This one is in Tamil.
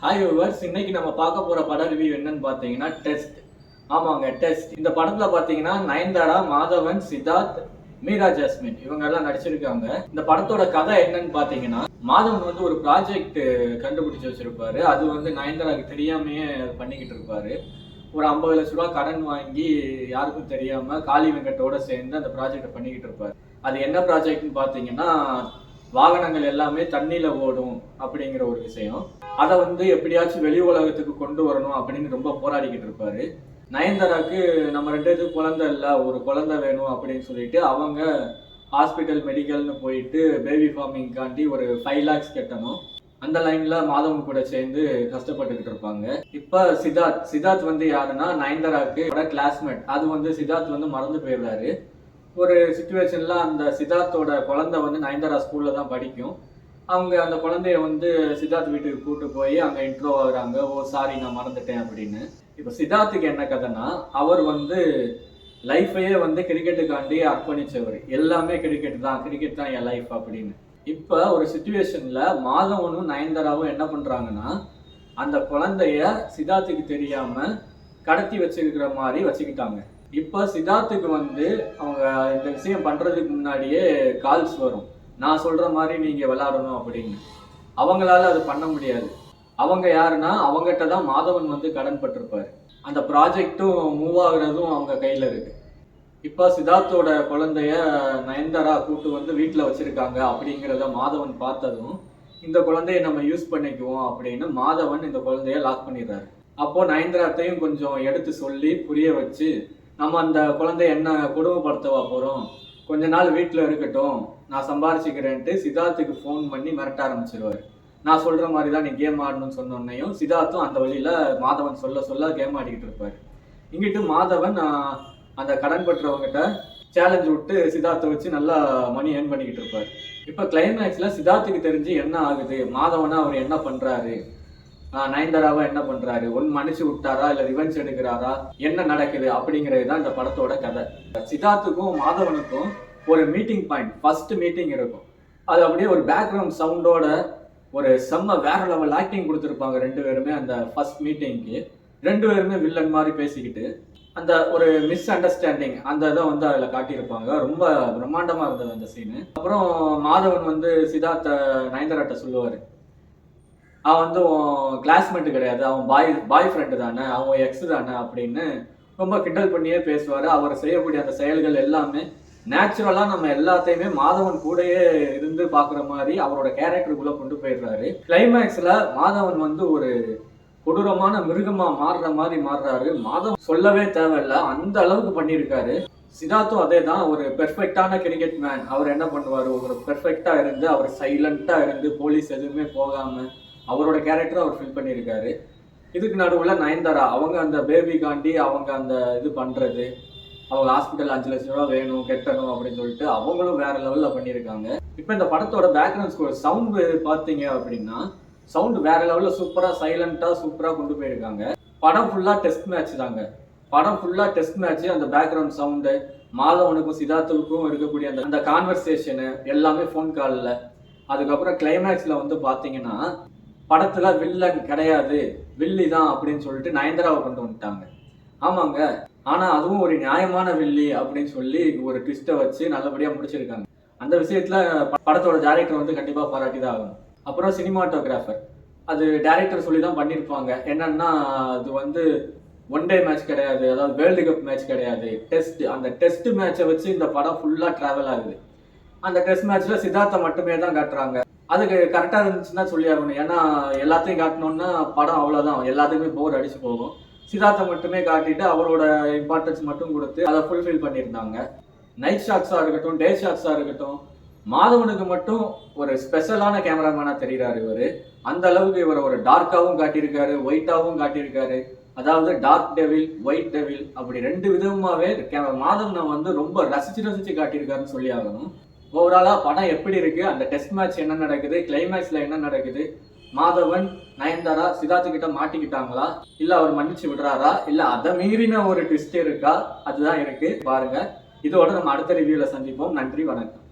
ஹாய் விவர்ஸ் இன்னைக்கு நம்ம பார்க்க போற பட ரிவ்யூ என்னன்னு பார்த்தீங்கன்னா டெஸ்ட் ஆமாங்க டெஸ்ட் இந்த படத்துல பார்த்தீங்கன்னா நயன்தாரா மாதவன் சித்தார்த் மீரா ஜாஸ்மின் இவங்க எல்லாம் நடிச்சிருக்காங்க. இந்த படத்தோட கதை என்னன்னு பார்த்தீங்கன்னா மாதவன் வந்து ஒரு ப்ராஜெக்ட் கண்டுபிடிச்சு வச்சிருப்பாரு. அது வந்து நயன்தாராக்கு தெரியாமையே பண்ணிக்கிட்டு இருப்பாரு. ஒரு ஐம்பது லட்ச ரூபா கடன் வாங்கி யாருக்கும் தெரியாம காளி வெங்கட்டோட சேர்ந்து அந்த ப்ராஜெக்டை பண்ணிக்கிட்டு இருப்பாரு. அது என்ன ப்ராஜெக்ட்னு பார்த்தீங்கன்னா வாகனங்கள் எல்லாமே தண்ணியில ஓடும் அப்படிங்கிற ஒரு விஷயம். அதை வந்து எப்படியாச்சும் வெளி உலகத்துக்கு கொண்டு வரணும் அப்படின்னு ரொம்ப போராடிக்கிட்டு இருப்பாரு. நயன்தாராக்கு நம்ம ரெண்டு இது குழந்தை இல்லை ஒரு குழந்தை வேணும் அப்படின்னு சொல்லிட்டு அவங்க ஹாஸ்பிட்டல் மெடிக்கல்னு போயிட்டு பேபி ஃபார்மிங்காண்டி ஒரு ஃபைவ் லேக்ஸ் கட்டணும். அந்த லைன்ல மாதவன் கூட சேர்ந்து கஷ்டப்பட்டுக்கிட்டு இருப்பாங்க. இப்ப சித்தார்த் சித்தார்த் வந்து யாருன்னா நயன்தாராக்கு கிளாஸ்மேட் அது வந்து சித்தார்த் வந்து மறந்து போயிடுறாரு. ஒரு சுச்சுவேஷனில் அந்த சித்தார்த்தோட குழந்தை வந்து நயன்தாரா ஸ்கூலில் தான் படிக்கும். அவங்க அந்த குழந்தைய வந்து சித்தார்த் வீட்டுக்கு கூட்டு போய் அங்கே இன்ட்ரோ ஆகுறாங்க. ஓ சாரி நான் மறந்துட்டேன் அப்படின்னு. இப்போ சித்தார்த்துக்கு என்ன கதைன்னா அவர் வந்து லைஃபையே வந்து கிரிக்கெட்டுக்காண்டி அர்ப்பணிச்சவர். எல்லாமே கிரிக்கெட் தான் கிரிக்கெட் தான் என் லைஃப் அப்படின்னு. இப்போ ஒரு சுச்சுவேஷனில் மாதவனும் நயன்தாராவும் என்ன பண்ணுறாங்கன்னா அந்த குழந்தைய சித்தார்த்துக்கு தெரியாமல் கடத்தி வச்சிருக்கிற மாதிரி வச்சுக்கிட்டாங்க. இப்போ சித்தார்த்துக்கு வந்து அவங்க இந்த விஷயம் பண்ணுறதுக்கு முன்னாடியே கால்ஸ் வரும். நான் சொல்கிற மாதிரி நீங்கள் விளாடணும் அப்படின்னு. அவங்களால அது பண்ண முடியாது. அவங்க யாருன்னா அவங்ககிட்ட தான் மாதவன் வந்து கடன் பட்டிருப்பாரு. அந்த ப்ராஜெக்ட்டும் மூவ் ஆகுறதும் அவங்க கையில் இருக்கு. இப்போ சித்தார்த்தோட குழந்தைய நயன்தாரா கூட்டு வந்து வீட்டில் வச்சிருக்காங்க அப்படிங்கிறத மாதவன் பார்த்ததும் இந்த குழந்தைய நம்ம யூஸ் பண்ணிக்குவோம் அப்படின்னு மாதவன் இந்த குழந்தைய லாக் பண்ணிடுறாரு. அப்போ நயன்தாராத்தையும் கொஞ்சம் எடுத்து சொல்லி புரிய வச்சு நம்ம அந்த குழந்தைய என்ன கொடுமைப்படுத்தவா போகிறோம் கொஞ்ச நாள் வீட்டில் இருக்கட்டும். நான் சம்பாரிச்சுக்கிறேன்ட்டு சித்தார்த்துக்கு ஃபோன் பண்ணி மிரட்ட ஆரம்பிச்சிருவாரு. நான் சொல்கிற மாதிரி தான் நீ கேம் ஆடணும்னு சொன்னோன்னையும் சித்தார்த்தும் அந்த வழியில் மாதவன் சொல்ல சொல்ல கேம் ஆடிக்கிட்டு இருப்பார். இங்கிட்டு மாதவன் அந்த கடன் பெற்றவங்ககிட்ட சேலஞ்ச் விட்டு சித்தார்த்தை வச்சு நல்லா மணி ஏர்ன் பண்ணிக்கிட்டு இருப்பார். இப்போ கிளைமேக்ஸில் சித்தார்த்துக்கு தெரிஞ்சு என்ன ஆகுது? மாதவனா அவர் என்ன பண்ணுறாரு நயன்தாராவை என்ன பண்றாரு? ஒன் மன்னிச்சு விட்டாரா? இல்ல ரிவெஞ்ச் எடுக்கிறாரா? என்ன நடக்குது? அப்படிங்கிறது தான் இந்த படத்தோட கதை. சித்தார்த்துக்கும் மாதவனுக்கும் ஒரு மீட்டிங் பாயிண்ட் ஃபர்ஸ்ட் மீட்டிங் இருக்கும். அது அப்படியே ஒரு பேக்ரவுண்ட் சவுண்டோட ஒரு செம்ம வேற லெவல் ஆக்டிங் கொடுத்துருப்பாங்க ரெண்டு பேருமே அந்த ஃபர்ஸ்ட் மீட்டிங்க்கு ரெண்டு பேருமே வில்லன் மாதிரி பேசிக்கிட்டு அந்த ஒரு மிஸ் அண்டர்ஸ்டாண்டிங் அந்த இதை வந்து அதில் காட்டியிருப்பாங்க. ரொம்ப பிரம்மாண்டமாக இருந்தது அந்த சீனு அப்புறம் மாதவன் வந்து சித்தார்த்த நயன்தாராட்ட சொல்லுவார். அவன் வந்து உன் கிளாஸ்மேட் கிடையாது. அவன் பாய் பாய் ஃப்ரெண்டு தானே. அவன் எக்ஸ் தானே அப்படின்னு ரொம்ப கிண்டல் பண்ணியே பேசுவார். அவர் செய்யக்கூடிய அந்த செயல்கள் எல்லாமே நேச்சுரலாக நம்ம எல்லாத்தையுமே மாதவன் கூடயே இருந்து பார்க்குற மாதிரி அவரோட கேரக்டருக்குள்ளே கொண்டு போயிடுறாரு. கிளைமேக்ஸில் மாதவன் வந்து ஒரு கொடூரமான மிருகமாக மாறுற மாதிரி மாறுறாரு. மாதவன் சொல்லவே தேவையில்ல. அந்த அளவுக்கு பண்ணியிருக்காரு. சிதார்த்தும் அதே தான் ஒரு பெர்ஃபெக்டான கிரிக்கெட் மேன் அவர் என்ன பண்ணுவார்? ஒரு பெர்ஃபெக்டாக இருந்து அவர் சைலண்ட்டாக இருந்து போலீஸ் எதுவுமே போகாமல் அவரோட கேரக்டர் அவர் ஃபில் பண்ணியிருக்காரு. இதுக்கு நடுவில் நயன்தாரா அவங்க அந்த பேபிக்காண்டி அவங்க அந்த இது பண்ணுறது அவங்க ஹாஸ்பிட்டல் அஞ்சு லட்சம் ரூபா வேணும் கெட்டணும் அப்படின்னு சொல்லிட்டு அவங்களும் வேற லெவலில் பண்ணியிருக்காங்க. இப்போ இந்த படத்தோட பேக்ரவுண்ட் ஸ்கோர் சவுண்ட் பார்த்தீங்க அப்படின்னா சவுண்ட் வேற லெவலில் சூப்பராக சைலண்ட்டாக சூப்பராக கொண்டு போயிருக்காங்க. படம் ஃபுல்லாக டெஸ்ட் மேட்ச் தாங்க. படம் ஃபுல்லாக டெஸ்ட் மேட்ச் அந்த பேக்ரவுண்ட் சவுண்டு மாதவனுக்கும் சித்தார்த்துக்கும் இருக்கக்கூடிய அந்த அந்த கான்வர்சேஷனு எல்லாமே ஃபோன் காலில் அதுக்கப்புறம் கிளைமேக்ஸில் வந்து பார்த்தீங்கன்னா படத்துல வில்லன் கிடையாது வில்லி தான் அப்படின்னு சொல்லிட்டு நயன்தாராவை கொண்டு வந்துட்டாங்க. ஆமாங்க. ஆனா அதுவும் ஒரு நியாயமான வில்லி அப்படின்னு சொல்லி ஒரு ட்விஸ்ட்டை வச்சு நல்லபடியா முடிச்சிருக்காங்க. அந்த விஷயத்துல ப- படத்தோட டேரக்டர் வந்து கண்டிப்பா பாராட்டி தான் ஆகணும் அப்புறம் சினிமாட்டோகிராஃபர் அது டேரக்டர் சொல்லி தான் பண்ணியிருப்பாங்க என்னன்னா அது வந்து ஒன் டே மேட்ச் கிடையாது. அதாவது வேர்ல்டு கப் மேட்ச் கிடையாது. டெஸ்ட் அந்த டெஸ்ட் மேட்சை வச்சு இந்த படம் ஃபுல்லாக டிராவல் ஆகுது. அந்த டெஸ்ட் மேட்ச்ல சித்தார்த்தை மட்டுமே தான் காட்டுறாங்க. அதுக்கு கரெக்டாக இருந்துச்சுன்னா சொல்லி ஆகணும் ஏன்னா எல்லாத்தையும் காட்டணும்னா படம் அவ்வளோதான் எல்லாத்துக்குமே போர் அடிச்சு போகும். சித்தார்த்தை மட்டுமே காட்டிட்டு அவரோட இம்பார்ட்டன்ஸ் மட்டும் கொடுத்து அதை ஃபுல்ஃபில் பண்ணியிருந்தாங்க. நைட் ஷாட்ஸாக இருக்கட்டும் டே ஷாட்ஸாக இருக்கட்டும் மாதவனுக்கு மட்டும் ஒரு ஸ்பெஷலான கேமராமேனாக தெரிகிறாரு இவர். அந்த அளவுக்கு இவர் ஒரு டார்க்காகவும் காட்டியிருக்காரு ஒயிட்டாகவும் காட்டியிருக்காரு. அதாவது டார்க் டெவில் ஒயிட் டெவில் அப்படி ரெண்டு விதமாகவே கே- மாதவனை வந்து ரொம்ப ரசிச்சு ரசிச்சு காட்டியிருக்காருன்னு சொல்லி ஆகணும் ஓவராலா படம் எப்படி இருக்கு? அந்த டெஸ்ட் மேட்ச் என்ன நடக்குது? கிளைமேக்ஸ்ல என்ன நடக்குது? மாதவன் நயன்தாரா சிதாஜி கிட்ட மாட்டிக்கிட்டாங்களா? இல்ல அவர் மன்னிச்சு விடுறாரா? இல்ல அதை மீறின ஒரு ட்விஸ்ட் இருக்கா? அதுதான் இருக்கு பாருங்க. இதோட நம்ம அடுத்த ரிவ்யூல சந்திப்போம். நன்றி வணக்கம்.